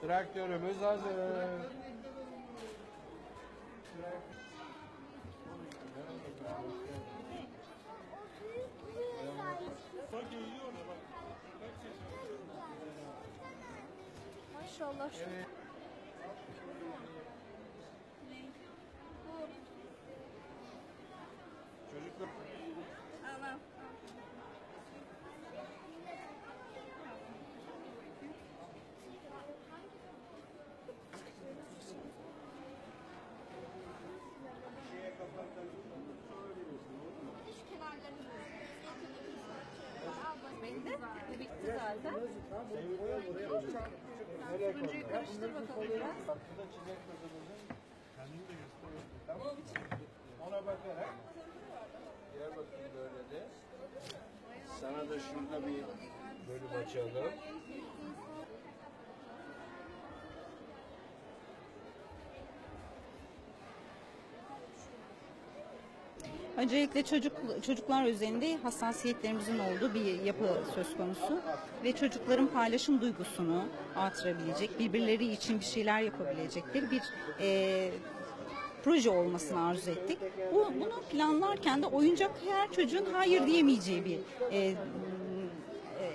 Traktörümüz hazır. Maşallah. Evet. Çocuklar zaten. Turuncuyu karıştır bakalım biraz. Burada çiçek kızımızın Tamam? Ona bakarak Gel bakayım böyle de. Sana da şurada bir bölüm açalım. Öncelikle çocuk çocuklar üzerinde hassasiyetlerimizin olduğu bir yapı söz konusu ve çocukların paylaşım duygusunu artırabilecek, birbirleri için bir şeyler yapabilecekleri bir e, proje olmasını arzu ettik. Bu, bunu planlarken de oyuncak her çocuğun hayır diyemeyeceği bir e,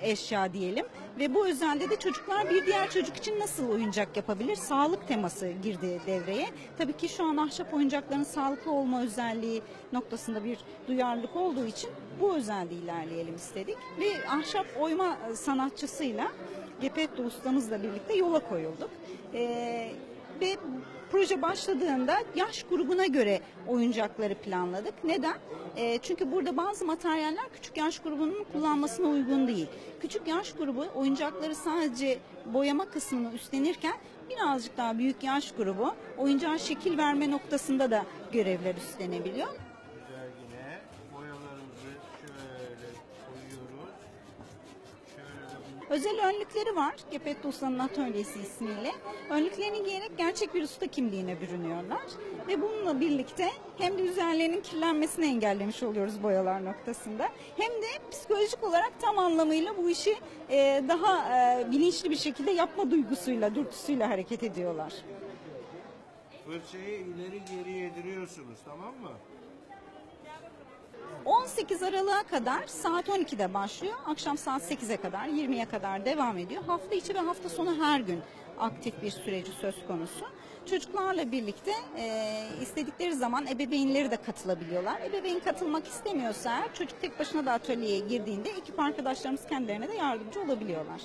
eşya diyelim ve bu özelde de çocuklar bir diğer çocuk için nasıl oyuncak yapabilir? Sağlık teması girdi devreye. Tabii ki şu an ahşap oyuncakların sağlıklı olma özelliği noktasında bir duyarlılık olduğu için bu özelde ilerleyelim istedik ve ahşap oyma sanatçısıyla Gepetto ustamızla birlikte yola koyulduk. Ee, ve proje başladığında yaş grubuna göre oyuncakları planladık. Neden? Ee, çünkü burada bazı materyaller küçük yaş grubunun kullanmasına uygun değil. Küçük yaş grubu oyuncakları sadece boyama kısmını üstlenirken birazcık daha büyük yaş grubu oyuncağa şekil verme noktasında da görevler üstlenebiliyor. Güzel yine boyalarımızı Özel önlükleri var. Gepetto Usta'nın atölyesi ismiyle. Önlüklerini giyerek gerçek bir usta kimliğine bürünüyorlar. Ve bununla birlikte hem de üzerlerinin kirlenmesini engellemiş oluyoruz boyalar noktasında. Hem de psikolojik olarak tam anlamıyla bu işi e, daha e, bilinçli bir şekilde yapma duygusuyla, dürtüsüyle hareket ediyorlar. fırçayı ileri geri yediriyorsunuz tamam mı? 18 Aralık'a kadar saat 12'de başlıyor. Akşam saat 8'e kadar 20'ye kadar devam ediyor. Hafta içi ve hafta sonu her gün aktif bir süreci söz konusu. Çocuklarla birlikte e, istedikleri zaman ebeveynleri de katılabiliyorlar. Ebeveyn katılmak istemiyorsa eğer çocuk tek başına da atölyeye girdiğinde ekip arkadaşlarımız kendilerine de yardımcı olabiliyorlar.